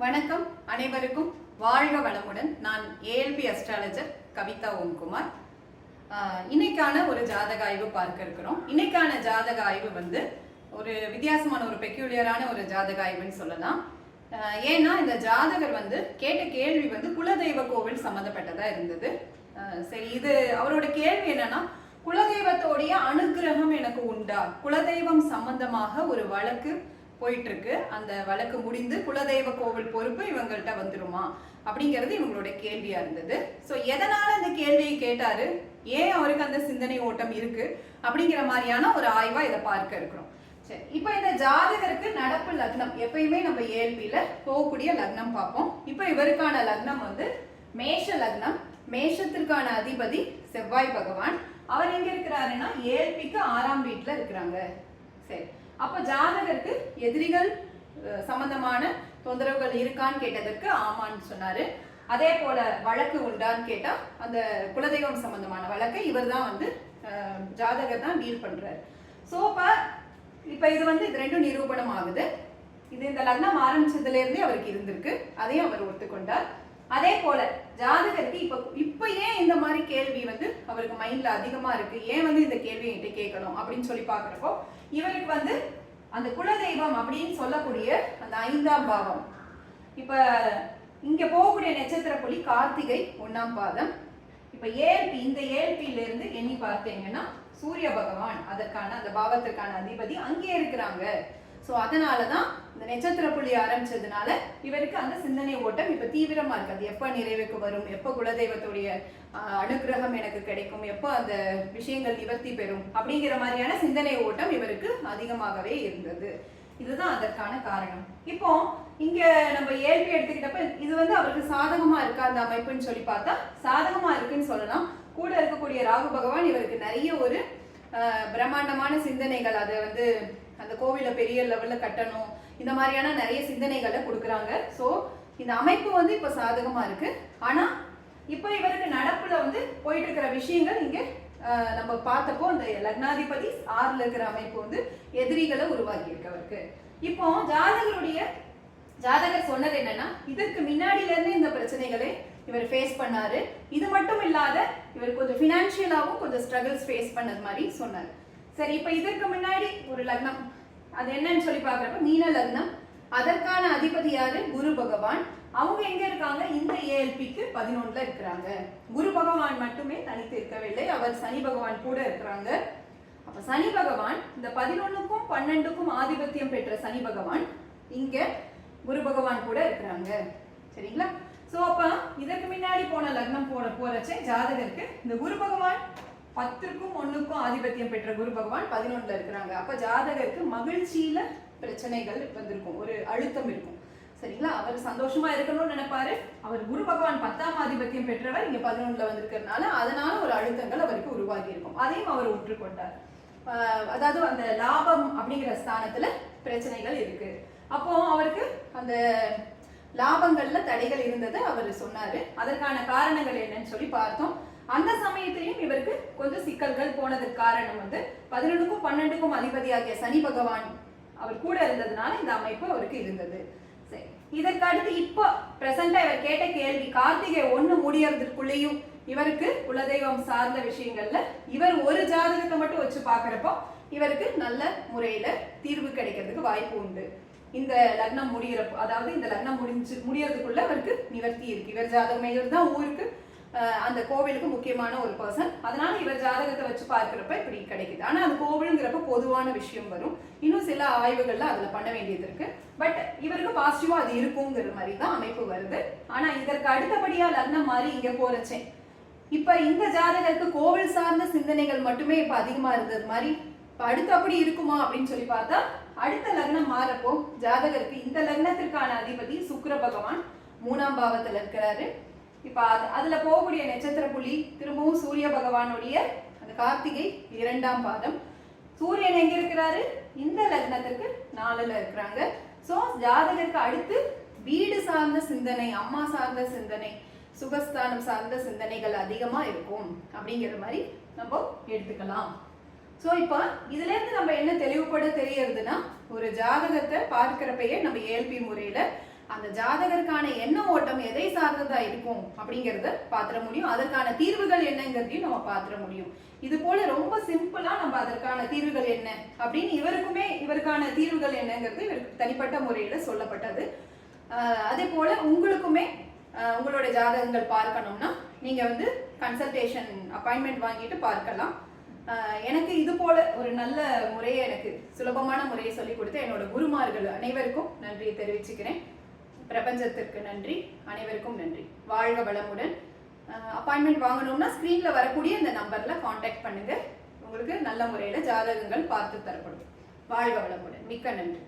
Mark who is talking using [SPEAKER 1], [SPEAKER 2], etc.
[SPEAKER 1] வணக்கம். அனைவருக்கும் வாழ்க வளமுடன். நான் ஏஎல்பி அஸ்ட்ராலஜர் கவிதா ஓம்குமார். இன்னைக்கான ஒரு ஜாதக ஆய்வு பார்க்க இருக்கிறோம். இன்னைக்கான ஜாதக ஆய்வு வந்து ஒரு வித்தியாசமான ஒரு பெக்யூலியரான ஒரு ஜாதக ஆய்வுன்னு சொல்லலாம். ஏன்னா இந்த ஜாதகர் வந்து கேட்ட கேள்வி வந்து குலதெய்வ கோவில் சம்மந்தப்பட்டதாக இருந்தது. சரி இது அவரோட கேள்வி என்னன்னா குலதெய்வத்தோடைய அனுக்கிரகம் எனக்கு உண்டா? குலதெய்வம் சம்பந்தமாக ஒரு வழக்கு போயிட்டுருக்கு. அந்த வழக்கு முடிந்து குலதெய்வ கோவில் பொறுப்பு இவங்கள்ட்ட வந்துருமா? அப்படிங்கிறது இவங்களோட கேள்வியாக இருந்தது. ஸோ எதனால் அந்த கேள்வியை கேட்டார்? ஏன் அவருக்கு அந்த சிந்தனை ஓட்டம் இருக்குது அப்படிங்கிற மாதிரியான ஒரு ஆய்வாக இதை பார்க்க இருக்கிறோம். சரி இப்போ இந்த ஜாதகருக்கு நடப்பு லக்னம். எப்பயுமே நம்ம ஏழ்பியில போகக்கூடிய லக்னம் பார்ப்போம். இப்போ இவருக்கான லக்னம் வந்து மேஷ லக்னம். மேஷத்திற்கான அதிபதி செவ்வாய் பகவான். அவர் எங்க இருக்கிறாருன்னா ஏழ்பிக்கு ஆறாம் வீட்டில் இருக்கிறாங்க. சரி அப்போ ஜாதகருக்கு எதிரிகள் சம்பந்தமான தொந்தரவுகள் இருக்கான்னு கேட்டதற்கு ஆமான்னு சொன்னாரு. அதே போல வழக்கு உண்டான்னு கேட்டா அந்த குலதெய்வம் சம்பந்தமான வழக்கை இவர் தான் வந்து ஜாதகர் தான் டீல் பண்றாரு. ஸோ இப்போ இப்போ இது வந்து இது ரெண்டும் நிரூபணம் ஆகுது. இது இந்த லக்னம் ஆரம்பிச்சதுல இருந்தே அவருக்கு இருந்திருக்கு. அதையும் அவர் ஒத்துக்கொண்டார். அதே போல ஜாதகருக்கு இப்ப இப்ப ஏன் இந்த மாதிரி கேள்வி வந்து அவருக்கு மைண்ட்ல அதிகமா இருக்கு? ஏன் வந்து இந்த கேள்வி என்கிட்ட கேட்கணும்? அப்படின்னு சொல்லி பாக்குறப்போ இவருக்கு வந்து அந்த குலதெய்வம் அப்படின்னு சொல்லக்கூடிய அந்த ஐந்தாம் பாவம். இப்ப இங்க போகக்கூடிய நட்சத்திர புலி கார்த்திகை ஒன்னாம் பாதம். இப்ப ஏழ்பி இந்த ஏழ்பியில இருந்து எண்ணி பார்த்தீங்கன்னா சூரிய பகவான் அதற்கான அந்த பாவத்திற்கான அதிபதி அங்கே இருக்கிறாங்க. ஸோ அதனால தான் இந்த நட்சத்திர புள்ளி ஆரம்பிச்சதுனால இவருக்கு அந்த சிந்தனை ஓட்டம் இப்போ தீவிரமாக இருக்குது அது நிறைவுக்கு வரும்? எப்போ குலதெய்வத்துடைய அனுகிரகம் அனுக்கிரகம் எனக்கு கிடைக்கும்? எப்போ அந்த விஷயங்கள் நிவர்த்தி பெறும்? அப்படிங்கிற மாதிரியான சிந்தனை ஓட்டம் இவருக்கு அதிகமாகவே இருந்தது. இதுதான் அதற்கான காரணம். இப்போ இங்க நம்ம ஏழ்மை எடுத்துக்கிட்டப்ப இது வந்து அவருக்கு சாதகமா இருக்கா? அந்த அமைப்புன்னு சொல்லி பார்த்தா சாதகமா இருக்குன்னு சொல்லலாம். கூட இருக்கக்கூடிய ராகு பகவான் இவருக்கு நிறைய ஒரு பிரம்மாண்டமான சிந்தனைகள் அதை வந்து அந்த கோவிலை பெரிய லெவலில் கட்டணும். இந்த மாதிரியான நிறைய சிந்தனைகளை கொடுக்குறாங்க. ஸோ இந்த அமைப்பு வந்து இப்போ சாதகமாக இருக்குது ஆனால் இப்போ இவருக்கு நடப்பில் வந்து போயிட்டு இருக்கிற விஷயங்கள் இங்கே நம்ம பார்த்தப்போ அந்த லக்னாதிபதி ஆறில் இருக்கிற அமைப்பு வந்து எதிரிகளை உருவாக்கி இருக்கு அவருக்கு. இப்போ ஜாதகருடைய ஜாதகர் சொன்னது என்னன்னா இதற்கு முன்னாடில இருந்து இந்த பிரச்சனைகளை இவர் ஃபேஸ் பண்ணாரு. இது மட்டும் இல்லாத இவர் கொஞ்சம் ஃபினான்ஷியலாகவும் கொஞ்சம் ஸ்ட்ரகிள்ஸ் ஃபேஸ் பண்ணது மாதிரி சொன்னார். சரி இப்போ இதற்கு முன்னாடி ஒரு லக்னம். அது என்னன்னு சொல்லி பார்க்குறப்ப மீன லக்னம். அதற்கான அதிபதி யாரு? குரு பகவான். அவங்க எங்க இருக்காங்க? இந்த ஏஎல்பிக்கு பதினொன்னுல இருக்கிறாங்க. குரு பகவான் மட்டுமே தனித்து இருக்கவில்லை. அவர் சனி பகவான் கூட இருக்கிறாங்க. அப்ப சனி பகவான் இந்த பதினொன்னுக்கும் பன்னெண்டுக்கும் ஆதிபத்தியம் பெற்ற சனி பகவான் இங்க குரு பகவான் கூட இருக்கிறாங்க. சரிங்களா? சோ அப்ப இதற்கு முன்னாடி போன லக்னம் போன போறச்சே ஜாதகருக்கு இந்த குரு பகவான் பத்திற்கும் ஒண்ணுக்கும் ஆதிபத்தியம் பெற்ற குரு பகவான் பதினொன்னுல இருக்கிறாங்க. அப்ப ஜாதகருக்கு மகிழ்ச்சியில பிரச்சனைகள் வந்திருக்கும். ஒரு அழுத்தம் இருக்கும். சரிங்களா? அவர் சந்தோஷமா இருக்கணும்னு நினைப்பாரு. அவர் குரு பகவான் பத்தாம் ஆதிபத்தியம் பெற்றவர் இங்க பதினொன்றுல வந்திருக்கிறதுனால அதனால ஒரு அழுத்தங்கள் அவருக்கு உருவாகி இருக்கும். அதையும் அவர் உற்றுக்கொண்டார். அதாவது அந்த லாபம் அப்படிங்கிற ஸ்தானத்துல பிரச்சனைகள் இருக்கு. அப்போ அவருக்கு அந்த லாபங்கள்ல தடைகள் இருந்ததை அவர் சொன்னாரு. அதற்கான காரணங்கள் என்னன்னு சொல்லி பார்த்தோம். அந்த சமயத்திலையும் இவருக்கு கொஞ்சம் சிக்கல்கள் போனதுக்கு காரணம் வந்து பதினொன்றுக்கும் பன்னெண்டுக்கும் அதிபதியாகிய சனி பகவான் அவர் கூட இருந்ததுனால இந்த அமைப்பு அவருக்கு இருந்தது. சரி. இதற்கு அடுத்து இப்போ பிரசண்டா இவர் கேட்ட கேள்வி கார்த்திகை ஒன்று முடியறதுக்குள்ளேயும் இவருக்கு குலதெய்வம் சார்ந்த விஷயங்கள்ல இவர் ஒரு ஜாதகத்தை மட்டும் வச்சு பாக்குறப்போ இவருக்கு நல்ல முறையில தீர்வு கிடைக்கிறதுக்கு வாய்ப்பு உண்டு. இந்த லக்னம் முடிகிறப்போ அதாவது இந்த லக்னம் முடிஞ்சு முடியறதுக்குள்ள அவருக்கு நிவர்த்தி இருக்கு. இவர் ஜாதகம் தான் ஊருக்கு அந்த கோவிலுக்கு முக்கியமான ஒரு பர்சன் அதனால இவர் ஜாதகத்தை வச்சு பார்க்கறப்ப இப்படி கிடைக்குது. ஆனால் அது கோவிலுங்கிறப்ப பொதுவான விஷயம் வரும். இன்னும் சில ஆய்வுகள்லாம் அதில் பண்ண வேண்டியது இருக்கு. பட் இவருக்கு பாசிட்டிவாக அது இருக்குங்கிற மாதிரி தான் அமைப்பு வருது. ஆனால் இதற்கு அடுத்தபடியாக லக்னம் மாதிரி இங்கே போறச்சே. இப்போ இந்த ஜாதகருக்கு கோவில் சார்ந்த சிந்தனைகள் மட்டுமே இப்போ அதிகமாக இருந்தது மாதிரி இப்போ அடுத்து அப்படி இருக்குமா அப்படின்னு சொல்லி பார்த்தா அடுத்த லக்னம் மாறப்போ ஜாதகருக்கு இந்த லக்னத்திற்கான அதிபதி சுக்கர பகவான் மூணாம் பாவத்தில் இருக்கிறாரு. இப்போ அது அதுல போகக்கூடிய நட்சத்திர புள்ளி திரும்பவும் சூரிய பகவானுடைய அந்த கார்த்திகை இரண்டாம் பாதம். சூரியன் எங்க இருக்கிறாரு? இந்த லக்னத்திற்கு நாலுல இருக்கிறாங்க. ஸோ ஜாதகருக்கு அடுத்து வீடு சார்ந்த சிந்தனை அம்மா சார்ந்த சிந்தனை சுகஸ்தானம் சார்ந்த சிந்தனைகள் அதிகமாக இருக்கும். அப்படிங்கிற மாதிரி நம்ம எடுத்துக்கலாம். ஸோ இப்போ இதுலேருந்து நம்ம என்ன தெளிவுபட தெரியறதுன்னா ஒரு ஜாதகத்தை பார்க்குறப்பையே நம்ம ஏல்பி முறையில் அந்த ஜாதகருக்கான எண்ண ஓட்டம் எதை சார்ந்ததா இருக்கும் அப்படிங்கறத பாத்திர முடியும். அதற்கான தீர்வுகள் என்னங்கிறதையும் நம்ம பாத்திர முடியும். இது போல ரொம்ப சிம்பிளா நம்ம அதற்கான தீர்வுகள் என்ன அப்படின்னு இவருக்குமே இவருக்கான தீர்வுகள் என்னங்கிறது இவருக்கு தனிப்பட்ட முறையில சொல்லப்பட்டது. அதே போல உங்களுக்குமே உங்களோட ஜாதகங்கள் பார்க்கணும்னா நீங்க வந்து கன்சல்டேஷன் அப்பாயின்மெண்ட் வாங்கிட்டு பார்க்கலாம். எனக்கு இது போல ஒரு நல்ல முறையை எனக்கு சுலபமான முறையை சொல்லி கொடுத்து என்னோட குருமார்கள் அனைவருக்கும் நன்றியை தெரிவிச்சுக்கிறேன். பிரபஞ்சத்திற்கு நன்றி அனைவருக்கும் நன்றி. வாழ்க வளமுடன். அப்பாயின்மெண்ட் வாங்கணும்னா ஸ்க்ரீனில் வரக்கூடிய இந்த நம்பரில் காண்டாக்ட் பண்ணுங்கள் உங்களுக்கு நல்ல முறையில் ஜாதகங்கள் பார்த்து தரப்படும். வாழ்க வளமுடன். மிக்க நன்றி.